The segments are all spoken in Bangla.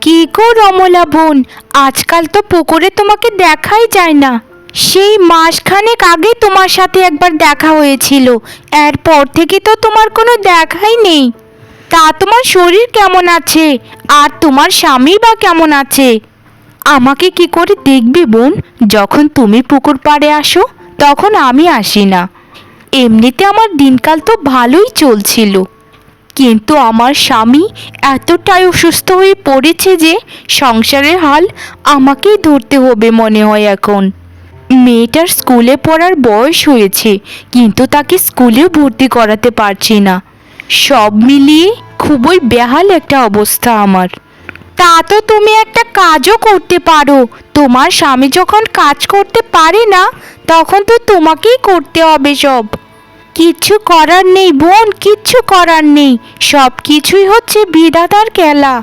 কি গো রমলা বোন? আজকাল তো পুকুরে তোমাকে দেখাই যায় না। সেই মাসখানেক আগে তোমার সাথে একবার দেখা হয়েছিল। এরপর থেকে তো তোমার কোনো দেখাই নেই। তা তোমার শরীর কেমন আছে? আর তোমার স্বামী বা কেমন আছে? আমাকে কি করে দেখবে বোন? যখন তুমি পুকুর পাড়ে আসো, তখন আমি আসি না। এমনিতে আমার দিনকাল তো ভালোই চলছিল। কিন্তু আমার স্বামী এতটাই অসুস্থ হয়ে পড়েছে যে সংসারের হাল আমাকেই ধরতে হবে মনে হয় এখন। মেয়েটার স্কুলে পড়ার বয়স হয়েছে, কিন্তু তাকে স্কুলেও ভর্তি করাতে পারছি না। সব মিলিয়ে খুবই বেহাল একটা অবস্থা আমার। তা তো তুমি একটা কাজও করতে পারো। তোমার স্বামী যখন কাজ করতে পারে না, তখন তো তোমাকেই করতে হবে সব। কিচ্ছু করার নেই বোন, কিচ্ছু করার নেই। সব কিছুই হচ্ছে বিধাতার খেলা।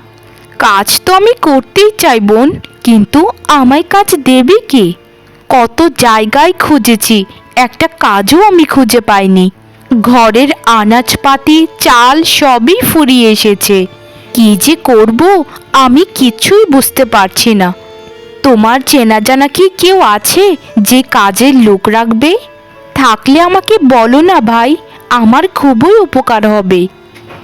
কাজ তো আমি করতেই চাই বোন, কিন্তু আমায় কাজ দেবে কে? কত জায়গায় খুঁজেছি, একটা কাজও আমি খুঁজে পাইনি। ঘরের আনাজপাতি, চাল সবই ফুরিয়ে এসেছে। কি যে করব, আমি কিছুই বুঝতে পারছি না। তোমার চেনা জানা কি কেউ আছে, যে কাজের লোক রাখবে? থাকলে আমাকে বলো না ভাই, আমার খুবই উপকার হবে।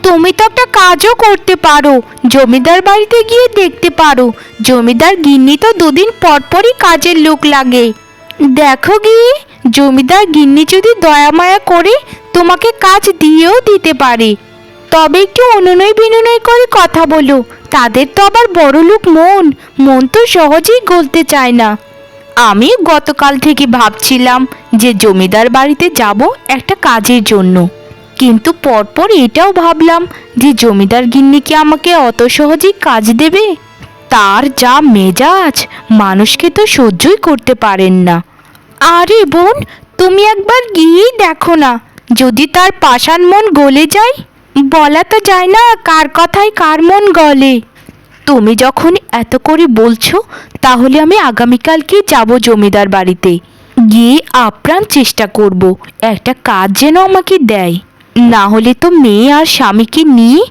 তুমি তো একটা কাজও করতে পারো, জমিদার বাড়িতে গিয়ে দেখতে পারো, জমিদার গিন্নি তো দুদিন পরপরই কাজের লোক লাগে। দেখো গিয়ে, জমিদার গিন্নি যদি দয়া মায়া করে তোমাকে কাজ দিয়েও দিতে পারে। তবে একটু অনুনয় বিনয় করে কথা বলো, তাদের তো আবার বড় লোক মন মন তো সহজেই গলতে চায় না। আমি গতকাল থেকে ভাবছিলাম যে জমিদার বাড়িতে যাব একটা কাজের জন্য। কিন্তু পরপর এটাও ভাবলাম যে জমিদার গিন্নি কি আমাকে অত সহজেই কাজ দেবে? তার যা মেজাজ, মানুষকে তো সহ্যই করতে পারেন না। আরে বোন, তুমি একবার গিয়েই দেখো না, যদি তার পাষাণ মন গলে যায়, বলা তো যায় না কার কথায় কার মন গলে। তুমি যখন এত করে বলছো তাহলে আমি আগামীকালকে যাব জমিদার বাড়িতে। গিয়ে আপ্রাণ চেষ্টা করব। একটা কাজ যেন আমাকে দেয়। না হলে তো মেয়ে আর স্বামীকে নিয়ে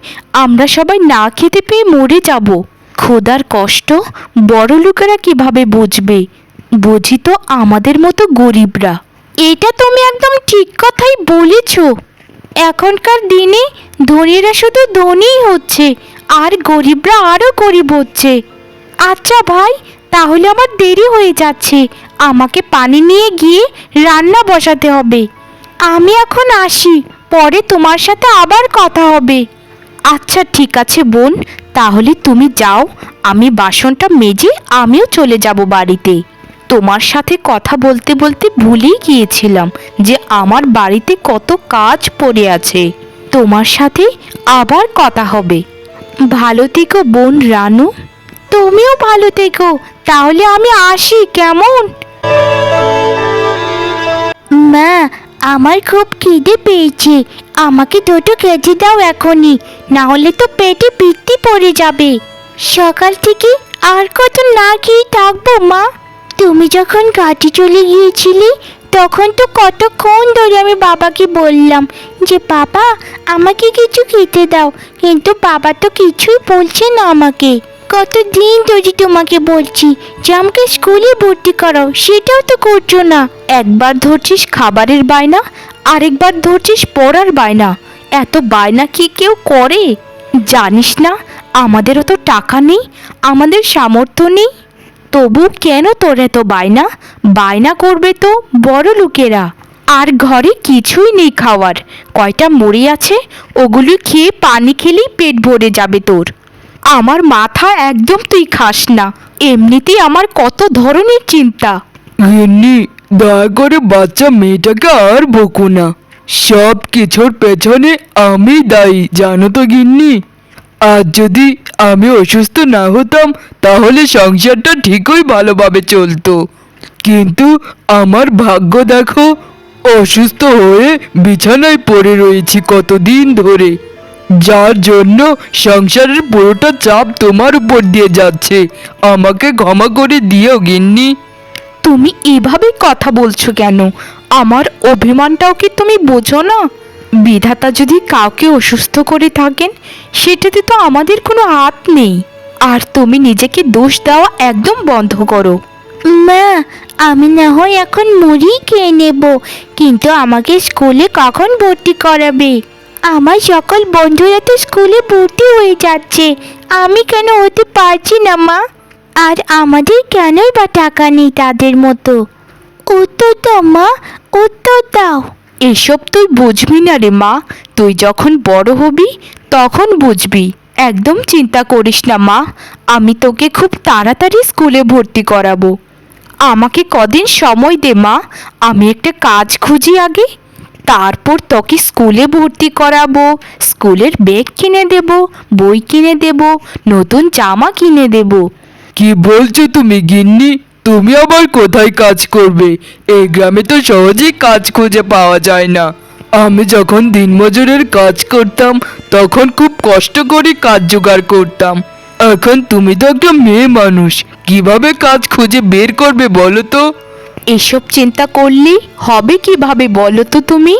আমরা সবাই না খেতে পেয়ে মরে যাব। খোদার কষ্ট বড় লোকেরা কীভাবে বুঝবে? বুঝি তো আমাদের মতো গরিবরা। এটা তুমি একদম ঠিক কথাই বলেছ। এখনকার দিনে ধনীরা শুধু ধনীই হচ্ছে, আর গরিবরা আরও গরিব হচ্ছে। আচ্ছা ভাই তাহলে আমার দেরি হয়ে যাচ্ছে। আমাকে পানি নিয়ে গিয়ে রান্না বসাতে হবে। আমি এখন আসি, পরে তোমার সাথে আবার কথা হবে। আচ্ছা ঠিক আছে বোন, তাহলে তুমি যাও, আমি বাসনটা মেজে আমিও চলে যাব বাড়িতে। তোমার সাথে কথা বলতে বলতে ভুলেই গিয়েছিলাম যে আমার বাড়িতে কত কাজ পড়ে আছে। তোমার সাথে আবার কথা হবে। ভালো থেকো বোন রানু। তুমিও ভালো থেকো, তাহলে আমি আসি, কেমন? মা, আমার খুব খিদে পেয়েছে, আমাকে দুটো কেজি দাও এখনই না হলে তো পেটে বৃত্তি পড়ে যাবে। সকাল থেকে আর কত না খেয়ে থাকব, মা? তুমি যখন ঘাটে চলে গিয়েছিলে, তখন তো কতক্ষণ ধরে আমি বাবাকে বললাম যে, বাবা, আমাকে কিছু খেতে দাও। কিন্তু বাবা তো কিছুই বলছে না আমাকে। কত দিন ধরে তোমাকে বলছি, যে আমাকে স্কুলে ভর্তি করাও, সেটাও তো করছ না। একবার ধরছিস খাবারের বায়না, আরেকবার ধরছিস পড়ার বায়না। এত বায়না কি কেউ করে? জানিস না, আমাদেরও তো টাকা নেই, আমাদের সামর্থ্য নেই। তবু কেন তোর এত বায়না? বায়না করবে তো বড় লোকেরা। আর ঘরে কিছুই নেই খাওয়ার। কয়টা মুড়ি আছে, ওগুলো খেয়ে পানি খেলেই পেট ভরে যাবে তোর। আমার মাথা একদম তুই খাস না। এমনিতেই আমার কত ধরনের চিন্তা। গিন্নি, দয়া করে বাচ্চা মেয়েটাকে আর বকো না। সব কিছুর পেছনে আমি দায়ী, জানো তো গিন্নি? আর যদি আমি অসুস্থ না হতাম, তাহলে সংসারটা ঠিকই ভালোভাবে চলতো। কিন্তু আমার ভাগ্য দেখো, অসুস্থ হয়ে বিছানায় পড়ে রয়েছি কতদিন ধরে। যার জন্য সংসারের পুরোটা চাপ তোমার উপর দিয়ে যাচ্ছে। আমাকে ক্ষমা করে দিও গিন্নি। তুমি এভাবে কথা বলছো কেন? আমার অভিমানটাও কি তুমি বোঝো না? বিধাতা যদি কাউকে অসুস্থ করে থাকেন সেটাতে তো আমাদের কোনো হাত নেই। আর তুমি নিজেকে দোষ দেওয়া একদম বন্ধ করো। মা আমি না হয় এখন মুড়ি খেয়ে নেব কিন্তু আমাকে স্কুলে কখন ভর্তি করাবে? আমার সকল বন্ধুরা তো স্কুলে ভর্তি হয়ে যাচ্ছে। আমি কেন হতে পারছি না, মা? আর আমাদের কেনই বা টাকা নেই তাদের মতো? উত্তর দাও, মা, উত্তর দাও। এসব তুই বুঝবি না রে, মা। তুই যখন বড় হবি, তখন বুঝবি। একদম চিন্তা করিস না, মা। আমি তোকে খুব তাড়াতাড়ি স্কুলে ভর্তি করাবো। আমাকে কদিন সময় দে, মা। আমি একটা কাজ খুঁজি আগে। তারপর তোকে স্কুলে ভর্তি করাবো। স্কুলের ব্যাগ কিনে দেব, বই কিনে দেব, নতুন জামা কিনে দেবো। কি বলছো তুমি গিন্নি? তুমি আবার কোথায় কাজ করবে? এই গ্রামে তো সহজেই কাজ খুঁজে পাওয়া যায় না। আমি যখন দিনমজুরের কাজ করতাম, তখন খুব কষ্ট করে কাজ জোগাড় করতাম। এখন তুমি তো একটা মেয়ে মানুষ। কীভাবে কাজ খুঁজে বের করবে বলো তো? এসব চিন্তা করলে হবে কীভাবে বলো তো তুমি?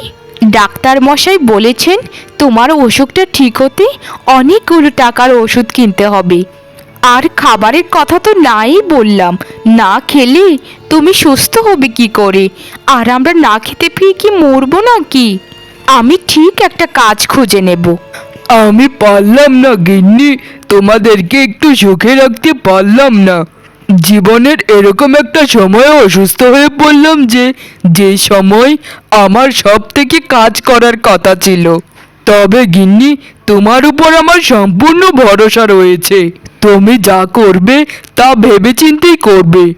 ডাক্তার মশাই বলেছেন, তোমার অসুখটা ঠিক হতে অনেকগুলো টাকার ওষুধ কিনতে হবে। আর খাবারের কথা তো নাই বললাম, না খেলে তুমি সুস্থ হবে কি করে? আর আমরা না খেতে পেয়ে কি মরবো নাকি? আমি ঠিক একটা কাজ খুঁজে নেব। আমি পারলাম না গিন্নি, তোমাদেরকে একটু সুখে রাখতে পারলাম না। জীবনের এরকম একটা সময়ে অসুস্থ হয়ে পড়লাম যে যে সময় আমার সব থেকে কাজ করার কথা ছিল। তবে গিন্নি, তোমার উপর আমার সম্পূর্ণ ভরসা রয়েছে। তুমি যা করবে, তা ভেবেচিন্তেই করবে।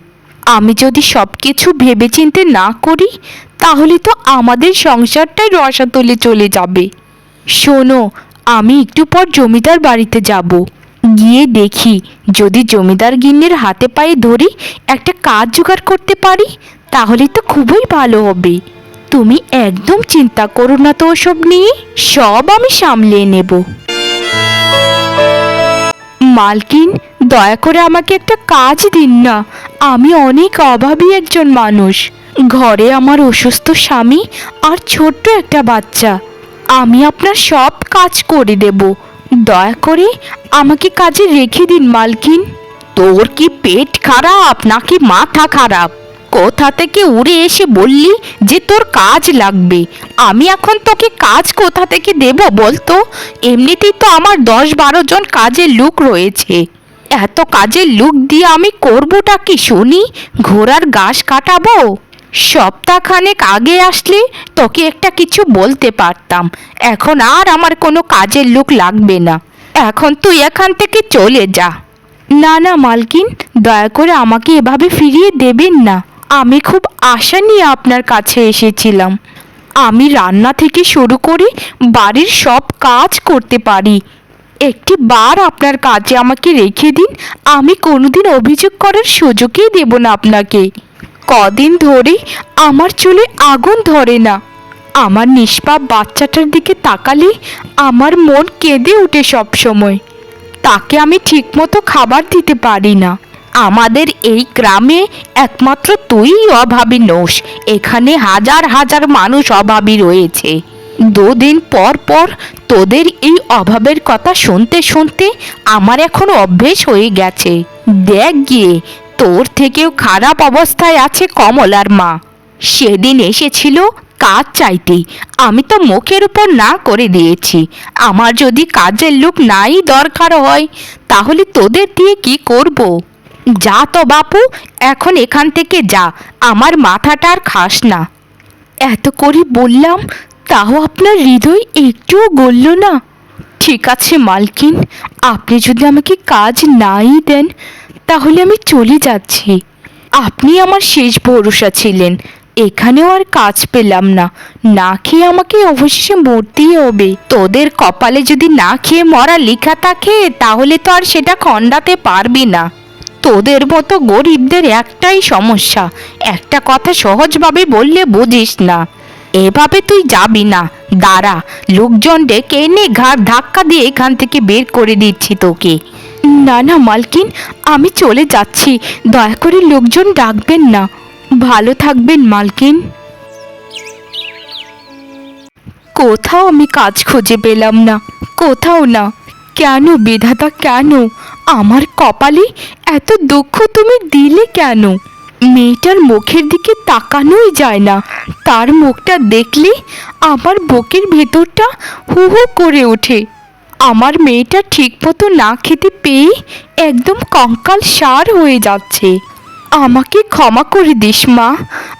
আমি যদি সব কিছু ভেবেচিন্তে না করি, তাহলে তো আমাদের সংসারটাই রসাতলে চলে যাবে। শোনো, আমি একটু পর জমিদার বাড়িতে যাব। গিয়ে দেখি, যদি জমিদার গিন্নির হাতে পায়ে ধরি, একটা কাজ জোগাড় করতে পারি, তাহলে তো খুবই ভালো হবে। তুমি একদম চিন্তা করো না তো ওসব নিয়ে, সব আমি সামলে নেব। মালকিন, দয়া করে আমাকে একটা কাজ দিন না, আমি অনেক অভাবী একজন মানুষ। ঘরে আমার অসুস্থ স্বামী আর ছোট্ট একটা বাচ্চা। আমি আপনার সব কাজ করে দেব। দয়া করে আমাকে কাজে রেখে দিন, মালকিন। তোর কি পেট খারাপ নাকি মাথা খারাপ? কোথা থেকে উড়ে এসে বললি যে তোর কাজ লাগবে? আমি এখন তোকে কাজ কোথা থেকে দেব বলতো? এমনিতেই তো আমার দশ বারো জন কাজের লোক রয়েছে। এত কাজের লোক দিয়ে আমি করবোটা কি শুনি? ঘোড়ার ঘাস কাটাবো? সপ্তাহখানেক আগে আসলে তোকে একটা কিছু বলতে পারতাম। এখন আর আমার কোনো কাজের লোক লাগবে না। এখন তুই এখান থেকে চলে যা। না না, মালকিন, দয়া করে আমাকে এভাবে ফিরিয়ে দেবেন না। আমি খুব আশা নিয়ে আপনার কাছে এসেছিলাম। আমি রান্না থেকে শুরু করে বাড়ির সব কাজ করতে পারি। একটি বার আপনার কাজে আমাকে রেখে দিন, আমি কোনোদিন অভিযোগ করার সুযোগই দেব না আপনাকে। কদিন ধরে আমার চুলে আগুন ধরে না। আমার নিষ্পাপ বাচ্চাটার দিকে তাকালে আমার মন কেঁদে ওঠে সব সময় তাকে আমি ঠিকমতো খাবার দিতে পারি না। আমাদের এই গ্রামে একমাত্র তুই অভাবী নোস এখানে হাজার হাজার মানুষ অভাবী রয়েছে। দুদিন পর পর তোদের এই অভাবের কথা শুনতে শুনতে আমার এখন অভ্যেস হয়ে গেছে। দেখ গিয়ে, তোর থেকেও খারাপ অবস্থায় আছে কমলার মা। সেদিন এসেছিল কাজ চাইতে আমি তো মুখের উপর না করে দিয়েছি। আমার যদি কাজের লোক নাই দরকার হয়, তাহলে তোদের দিয়ে কি করব? যা তো বাপু, এখন এখান থেকে যা। আমার মাথাটা আর খাস না। এত করে বললাম, তাও আপনার হৃদয় একটুও গলল না। ঠিক আছে মালকিন, আপনি যদি আমাকে কাজ নাই দেন, তাহলে আমি চলে যাচ্ছি। আপনি আমার শেষ ভরসা ছিলেন। এখানেও আর কাজ পেলাম না। না খেয়ে আমাকে অবশেষে মরতেই হবে। তোদের কপালে যদি না খেয়ে মরা লেখা থাকে, তাহলে তো আর সেটা খণ্ডাতে পারবি না। তোদের মতো গরিবদের একটাই সমস্যা। একটা কথা সহজভাবে বললে বুঝিস না। এভাবে তুই যাবি না। দাঁড়া, লোকজন ডেকে এনে ঘাট ধাক্কা দিয়ে এখান থেকে বের করে দিচ্ছি তোকে। না না, মালকিন, আমি চলে যাচ্ছি। দয়া করে লোকজন ডাকবেন না। ভালো থাকবেন, মালকিন। কোথাও আমি কাজ খুঁজে পেলাম না, কোথাও না। কেন, বিধাতা, কেন? আমার কপালে এত দুঃখ তুমি দিলে কেন? মেয়েটার মুখের দিকে তাকানোই যায় না। তার মুখটা দেখলে আমার বুকের ভেতরটা হু হু করে ওঠে। আমার মেয়েটা ঠিকমতো না খেতে পেয়ে একদম কঙ্কাল সার হয়ে যাচ্ছে। আমাকে ক্ষমা করে দিস, মা।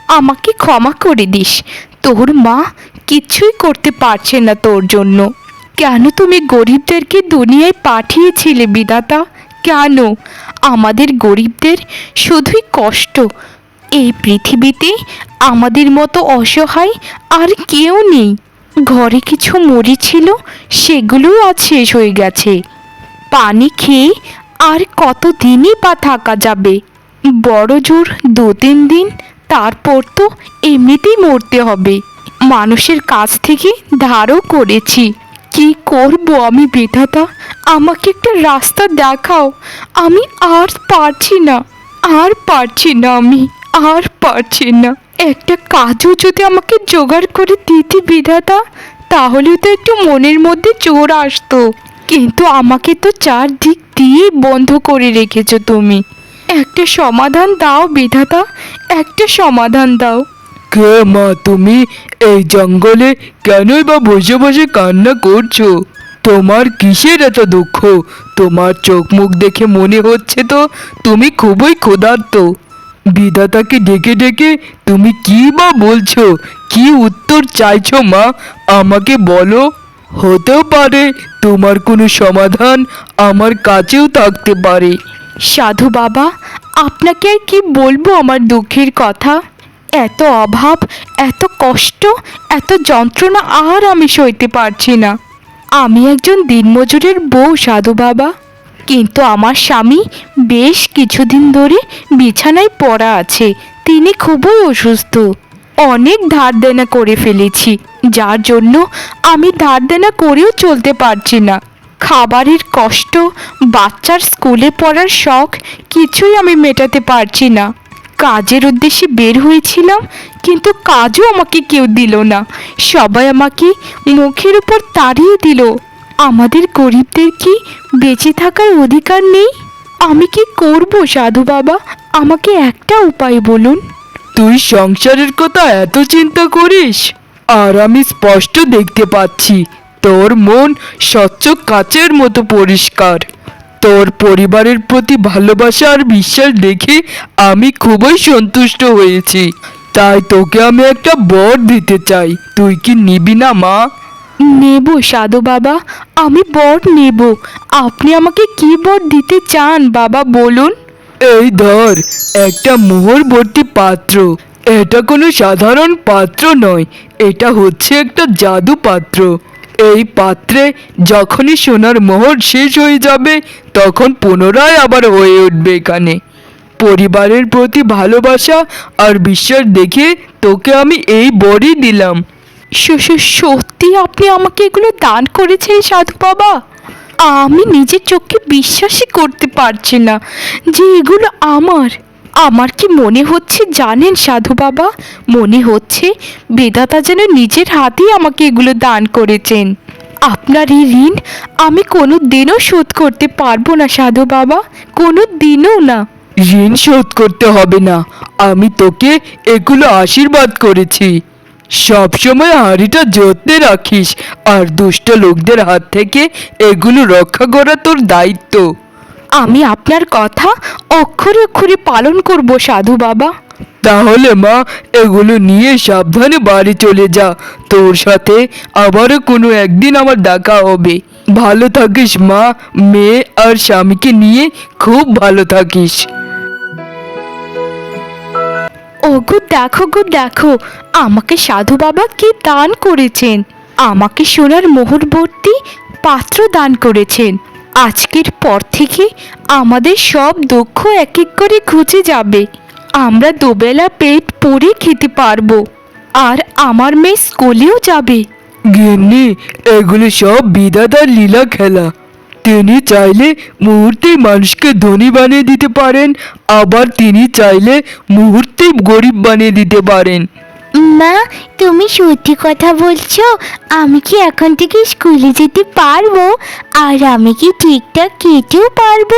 আমাকে ক্ষমা করে দিস। তোর মা কিছুই করতে পারছে না তোর জন্য। কেন তুমি গরিবদেরকে দুনিয়ায় পাঠিয়েছিলে বিদাতা কেন? আমাদের গরিবদের শুধুই কষ্ট। এই পৃথিবীতে আমাদের মতো অসহায় আর কেউ নেই। ঘরে কিছু মরি ছিল সেগুলোও আজ শেষ হয়ে গেছে। পানি খেয়ে আর কতদিনই বা থাকা যাবে? বড় জোর দু তিন দিন, তারপর তো এমনিতেই মরতে হবে। মানুষের কাছ থেকে ধারও করেছি। কি করব আমি বিধাতা? আমাকে একটা রাস্তা দেখাও। আমি আর পারছি না, আর পারছি না আমি, আর পারছি না। একটা কাজও যদি আমাকে জোগাড় করে দিতে বিধাতা, তাহলে তো একটু মনের মধ্যে জোর আসতো। কিন্তু আমাকে তো চারদিক দিয়ে বন্ধ করে রেখেছো তুমি। একটা সমাধান দাও, বিধাতা। একটা সমাধান দাও। কে মা তুমি? এই জঙ্গলে কেনই বা বসে বসে কান্না করছ? তোমার কিসের এত দুঃখ? তোমার চোখ মুখ দেখে মনে হচ্ছে তো তুমি খুবই ক্ষুধার্ত। বিধাতাকে ডেকে ডেকে তুমি কি বা বলছো? কি উত্তর চাইছো মা? আমাকে বলো। হতেও পারে তোমার কোনো সমাধান আমার কাছেও থাকতে পারে। সাধু বাবা, আপনাকে আর কি বলব আমার দুঃখের কথা? এত অভাব, এত কষ্ট, এত যন্ত্রণা আর আমি সইতে পারছি না। আমি একজন দিনমজুরের বউ, সাধু বাবা। কিন্তু আমার স্বামী বেশ কিছুদিন ধরে বিছানায় পড়া আছে, তিনি খুবই অসুস্থ। অনেক ধার দেনা করে ফেলেছি, যার জন্য আমি ধার দেনা করেও চলতে পারছি না। খাবারের কষ্ট, বাচ্চার স্কুলে পড়ার শখ, কিছুই আমি মেটাতে পারছি না। কাজের উদ্দেশ্যে বের হয়েছিলাম, কিন্তু কাজও আমাকে কেউ দিল না। সবাই আমাকে মুখের উপর তাড়িয়ে দিল, আমাদের গরিবদের কি বেঁচে থাকার অধিকার নেই? আমি কি করব, সাধু বাবা? আমাকে একটা উপায় বলুন। তুই সংসারের কথা এত চিন্তা করিস? আর আমি স্পষ্ট দেখতে পাচ্ছি তোর মন স্বচ্ছ কাচের মতো পরিষ্কার। তোর পরিবারের প্রতি ভালোবাসা আর বিশ্বাস দেখে আমি খুবই সন্তুষ্ট হয়েছি। তাই তোকে আমি একটা বর দিতে চাই। তুই কি নিবি না মা? নেব সাধু বাবা। আমি বর নেব। আপনি আমাকে কি বর দিতে চান বাবা বলুন? এই ধর একটা মোহর ভর্তি পাত্র। এটা কোনো সাধারণ পাত্র নয়। এটা হচ্ছে একটা জাদু পাত্র। এই পাত্রে যখনই সোনার মোহর শেষ হয়ে যাবে, তখন পুনরায় আবার হয়ে উঠবে এখানে। পরিবারের প্রতি ভালোবাসা আর বিশ্বাস দেখে তোকে আমি এই বরই দিলাম। সত্যি আপনি আমাকে এগুলো দান করেছেন, সাধু বাবা? আমি নিজের চোখে বিশ্বাসই করতে পারছি না যে এগুলো আমার। আমার কি মনে হচ্ছে জানেন সাধু বাবা? মনে হচ্ছে বেদাতা যেন নিজের হাতেই আমাকে এগুলো দান করেছেন। আপনার এই ঋণ আমি কোনো দিনও শোধ করতে পারব না সাধু বাবা কোনো দিনও না। ঋণ শোধ করতে হবে না, আমি তোকে এগুলো আশীর্বাদ করেছি। সবসময় হাঁড়িটা যত্নে রাখিস, আর দুষ্ট লোকদের হাত থেকে এগুলো রক্ষা করা তোর দায়িত্ব। আমি আপনার কথা অক্ষরে অক্ষরে পালন করব সাধু বাবা। তাহলে মা এগুলো নিয়ে সাবধানে বাড়ি চলে যা। তোর সাথে আবারও কোনো একদিন আমার দেখা হবে। ভালো থাকিস মা মেয়ে আর স্বামীকে নিয়ে খুব ভালো থাকিস। ওগো দেখো গো দেখো আমাকে সাধু বাবা কি দান করেছেন? আমাকে সোনার মোহরবর্তী পাত্র দান করেছেন। আজকের পর থেকে আমাদের সব দুঃখ এক এক করে ঘুচে যাবে। আমরা দুবেলা পেট পরে খেতে পারব। আর আমার মেয়ে স্কুলেও যাবে। গিন্নি, এগুলো সব বিধাতার লীলা খেলা। তিনি চাইলে মুহূর্তে মানুষকে ধনী বানিয়ে দিতে পারেন, আবার তিনি চাইলে মুহূর্তে গরিব বানিয়ে দিতে পারেন। মা, তুমি সত্যি কথা বলছো? আমি কি এখন থেকে স্কুলে যেতে পারব? আর আমি কি ঠিকঠাক খেতেও পারব?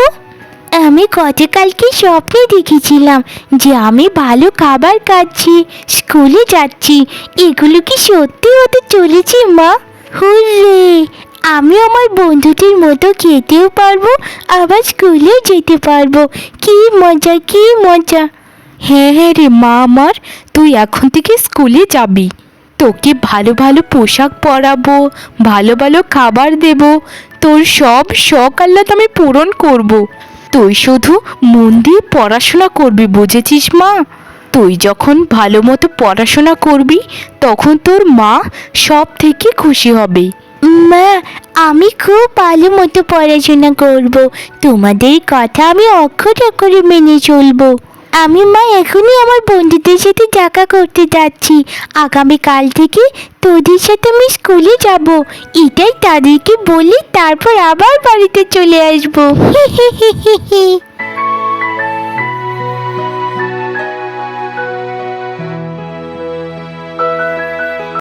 আমি গতকালকে স্বপ্নে দেখেছিলাম যে আমি ভালো খাবার খাচ্ছি স্কুলে যাচ্ছি। এগুলো কি সত্যি হতে চলেছে, মা? হুররে! আমি আমার বন্ধুদের মতো খেতেও পারব, আবার স্কুলেও যেতে পারব। কি মজা কি মজা! হ্যাঁ হ্যাঁ রে মা আমার, তুই এখন থেকে স্কুলে যাবি। তোকে ভালো ভালো পোশাক পরাবো, ভালো ভালো খাবার দেব। তোর সব শখ আহ্লাদ আমি পূরণ করব। তুই শুধু মন দিয়ে পড়াশোনা করবি, বুঝেছিস মা? তুই যখন ভালো মতো পড়াশোনা করবি, তখন তোর মা সব থেকে খুশি হবে। মা, আমি খুব ভালো মতো পড়াশোনা করব। তোমাদের কথা আমি অক্ষর অক্ষরে মেনে চলবো। আমি মা এখনই আমার বন্ধুদের সাথে দেখা করতে যাচ্ছি। আগামীকাল থেকে তোদের সাথে আমি স্কুলে যাব। এটাই তাদেরকে বলি তারপর আবার বাড়িতে চলে আসব।